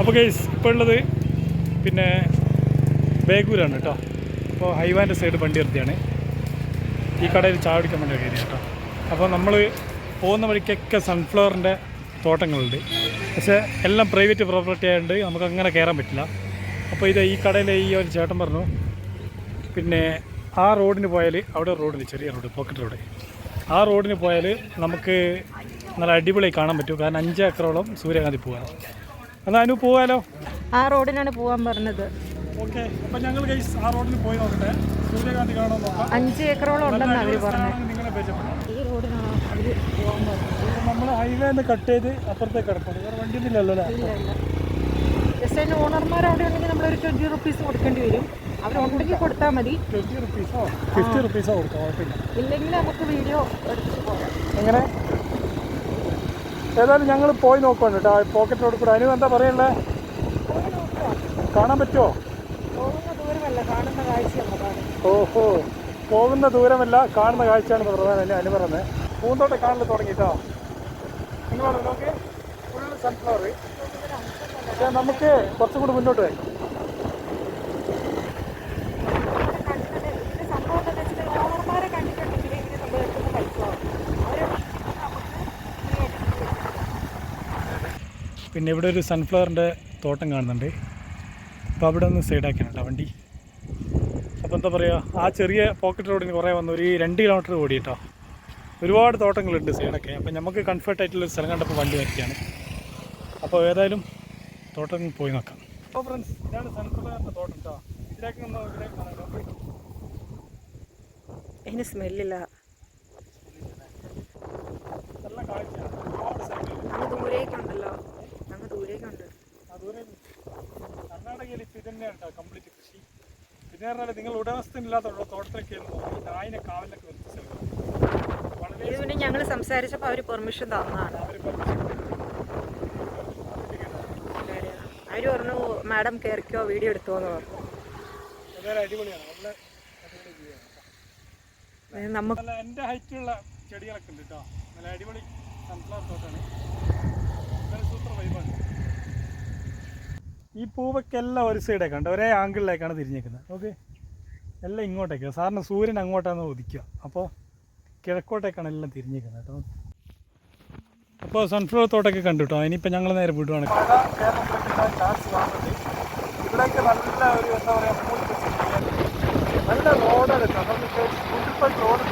അപ്പോൾ കേസ് ഇപ്പോൾ ഉള്ളത് പിന്നെ ബേഗൂരാണ് കേട്ടോ അപ്പോൾ ഹൈവാന്റെ സൈഡ് വണ്ടി നിർത്തിയാണ്. ഈ കടയിൽ ചായ കുടിക്കാൻ വേണ്ടി കയറി കേട്ടോ അപ്പോൾ നമ്മൾ പോകുന്ന വഴിക്കൊക്കെ സൺഫ്ലവറിന്റെ തോട്ടങ്ങളുണ്ട്. പക്ഷേ എല്ലാം പ്രൈവറ്റ് പ്രോപ്പർട്ടി ആയതുകൊണ്ട് നമുക്ക് അങ്ങനെ കയറാൻ പറ്റില്ല. അപ്പോൾ ഇത് ഈ കടയിലെ ഈ ഒരു ചേട്ടൻ പറഞ്ഞു പിന്നെ ആ റോഡിന് പോയാൽ അവിടെ റോഡിന് ചെറിയ റോഡ് പോക്കറ്റ് റോഡ് ആ റോഡിന് പോയാൽ നമുക്ക് നല്ല അടിപൊളിയായി കാണാൻ പറ്റും. കാരണം അഞ്ച് ഏക്കറോളം സൂര്യകാന്തി പോകാം എന്നാൽ അനു പോവാലോ? ആ റോഡിനാണ് പോവാൻ പറഞ്ഞത്. ഓക്കെ അപ്പം ഞങ്ങൾ ഗൈസ് ആ പോയി നോക്കട്ടെ. സൂര്യകാന്തി കാണാൻ നോക്കാം. അഞ്ച് ഏക്കറോളം ഉണ്ടെന്ന് അവർ നിങ്ങളെ പരിചയപ്പെടാം ഈ റോഡിനാണ് അവർ പോകാൻ പറഞ്ഞത്. നമ്മൾ ഹൈവേ ഒന്ന് കട്ട് ചെയ്ത് അപ്പുറത്തേക്ക് കിടക്കണം വേറെ വണ്ടിയൊന്നുമില്ലല്ലോ അല്ലേ? ഇല്ല ഇല്ല. ജസ്റ്റ് അതിന് ഓണർമാർ അവിടെ ഉണ്ടെങ്കിൽ നമ്മളൊരു ട്വന്റി റുപ്പീസ് കൊടുക്കേണ്ടി വരും. അവരുണ്ടെങ്കിൽ കൊടുത്താൽ മതി. ട്വന്റി റുപ്പീസോ ഫിഫ്റ്റി റുപ്പീസോ കൊടുക്കാം കുഴപ്പമില്ല. ഇല്ലെങ്കിൽ നമുക്ക് വീഡിയോ എടുത്തിട്ട് പോകാം. എങ്ങനെ? ഏതായാലും ഞങ്ങൾ പോയി നോക്കുവാണ് കേട്ടോ. പോക്കറ്റ് റോഡ് കൂടെ. അനു എന്താ പറയണ്ടേ കാണാൻ പറ്റുമോ ഓഹോ. പോകുന്ന ദൂരമല്ല കാണുന്ന കാഴ്ചയാണ് പ്രധാനം എന്നെ അനു പറഞ്ഞത് പൂന്തോട്ടം കാണൽ തുടങ്ങിട്ടോ നിങ്ങൾ നോക്കി. ഫുൾ സൺഫ്ലവർ പക്ഷേ നമുക്ക് കുറച്ചും കൂടി മുന്നോട്ട് പോയി പിന്നെ ഇവിടെ ഒരു സൺഫ്ലവറിന്റെ തോട്ടം കാണുന്നുണ്ട്. അപ്പോൾ അവിടെ ഒന്ന് സൈഡാക്കിയാണ് കേട്ടോ വണ്ടി. അപ്പോൾ എന്താ പറയുക ആ ചെറിയ പോക്കറ്റ് റോഡിന് കുറേ വന്ന് ഒരു രണ്ട് കിലോമീറ്റർ ഓടി കേട്ടോ ഒരുപാട് തോട്ടങ്ങളുണ്ട് സൈഡൊക്കെ അപ്പോൾ നമുക്ക് കംഫർട്ടായിട്ടുള്ളൊരു സ്ഥലം കണ്ടപ്പോൾ വണ്ടി വയ്ക്കുകയാണ് അപ്പോൾ ഏതായാലും തോട്ടം പോയി നോക്കാം. അപ്പോൾ ഫ്രണ്ട്സ് ഇതാണ് സൺഫ്ലവറിന്റെ തോട്ടം കേട്ടോ ഇതിലേക്ക് ഇതിലേക്ക് അതിന് സ്മെല്ലില്ല നല്ല കാഴ്ചയാണ് ഒരുപാട് സൈഡിൽ അങ്ങ് ദൂരേക്കുണ്ടല്ലോ അങ്ങ് ദൂരേക്കുണ്ട് ആ ദൂരം കർണാടകയിൽ ഇപ്പം ഇത് തന്നെയാണ് കേട്ടോ കംപ്ലീറ്റ് കൃഷി. പിന്നെ പറഞ്ഞാൽ നിങ്ങൾ ഉടമസ്ഥനില്ലാത്തുള്ള തോട്ടത്തിലൊക്കെ ഈ നായിനെ കാവലൊക്കെ വെച്ച വളരെ ഇത് പിന്നെ ഞങ്ങൾ സംസാരിച്ചപ്പോൾ അവർ പെർമിഷൻ തന്നതാണ്. അവർ അവർ പറഞ്ഞു മാഡം കയറിക്കോ വീഡിയോ എടുത്തോന്ന് പറഞ്ഞു. അടിപൊളിയാണ്. നല്ല നമുക്ക് എന്റെ ഹൈറ്റുള്ള ചെടികളൊക്കെ ഉണ്ട് കേട്ടോ നല്ല അടിപൊളി സൺഫ്ലവർ തോട്ടാണ്. ഈ പൂവൊക്കെ എല്ലാം ഒരു സൈഡേക്കാണ് ഉണ്ട് ഒരേ ആംഗിളിലേക്കാണ് തിരിഞ്ഞേക്കുന്നത്. ഓക്കെ എല്ലാം ഇങ്ങോട്ടേക്ക്. സാറിന് സൂര്യൻ അങ്ങോട്ടാണ് ഉദിക്കുക. അപ്പോൾ കിഴക്കോട്ടേക്കാണ് എല്ലാം തിരിഞ്ഞേക്കുന്നത് കേട്ടോ. അപ്പോൾ സൺഫ്ലവർ തോട്ടൊക്കെ കണ്ടു ഇനിയിപ്പോൾ ഞങ്ങൾ നേരെ വിടുവാണ്. ഇവിടേക്ക് നല്ല ഒരു എന്താ പറയുക നല്ല റോഡാണ് കേട്ടോ റോഡ്